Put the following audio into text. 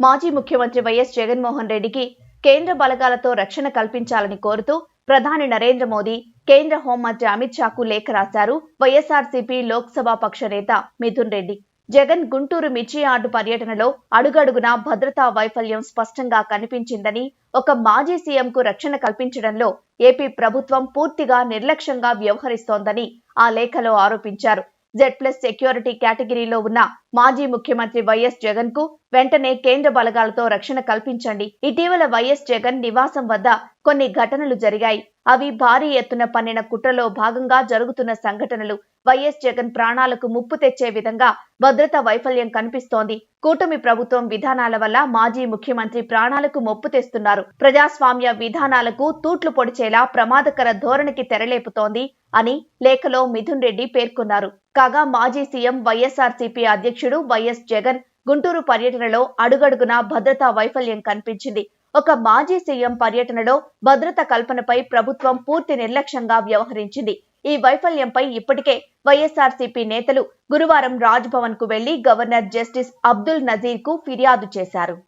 మాజీ ముఖ్యమంత్రి వైఎస్ జగన్మోహన్ రెడ్డికి కేంద్ర బలగాలతో రక్షణ కల్పించాలని కోరుతూ ప్రధాని నరేంద్ర మోదీ కేంద్ర హోంమంత్రి అమిత్ షాకు లేఖ రాశారు వైఎస్ఆర్సీపీ లోక్సభ పక్ష నేత మిథున్ రెడ్డి. జగన్ గుంటూరు మిర్చియార్డు పర్యటనలో అడుగడుగునా భద్రతా వైఫల్యం స్పష్టంగా కనిపించిందని ఒక మాజీ సీఎంకు రక్షణ కల్పించడంలో ఏపీ ప్రభుత్వం పూర్తిగా నిర్లక్ష్యంగా వ్యవహరిస్తోందని ఆ లేఖలో ఆరోపించారు. జెడ్ ప్లస్ సెక్యూరిటీ కేటగిరీలో ఉన్న మాజీ ముఖ్యమంత్రి వైఎస్ జగన్కు వెంటనే కేంద్ర బలగాలతో రక్షణ కల్పించండి. ఇటీవల వైఎస్ జగన్ నివాసం వద్ద కొన్ని ఘటనలు జరిగాయి. అవి భారీ ఎత్తున పన్నిన కుట్రలో భాగంగా జరుగుతున్న సంఘటనలు. వైఎస్ జగన్ ప్రాణాలకు ముప్పు తెచ్చే విధంగా భద్రతా వైఫల్యం కనిపిస్తోంది. కూటమి ప్రభుత్వం విధానాల వల్ల మాజీ ముఖ్యమంత్రి ప్రాణాలకు ముప్పు తెస్తున్నారు. ప్రజాస్వామ్య విధానాలకు తూట్లు పొడిచేలా ప్రమాదకర ధోరణికి తెరలేపుతోంది అని లేఖలో మిథున్ రెడ్డి పేర్కొన్నారు. కాగా మాజీ సీఎం వైఎస్ఆర్సీపీ అధ్యక్షుడు వైఎస్ జగన్ గుంటూరు పర్యటనలో అడుగడుగునా భద్రతా వైఫల్యం కనిపించింది. ఒక మాజీ సీఎం పర్యటనలో భద్రత కల్పనపై ప్రభుత్వం పూర్తి నిర్లక్ష్యంగా వ్యవహరించింది. ఈ వైఫల్యంపై ఇప్పటికే వైఎస్ఆర్సీపీ నేతలు గురువారం రాజ్భవన్కు వెళ్ళి గవర్నర్ జస్టిస్ అబ్దుల్ నజీర్కు ఫిర్యాదు చేశారు.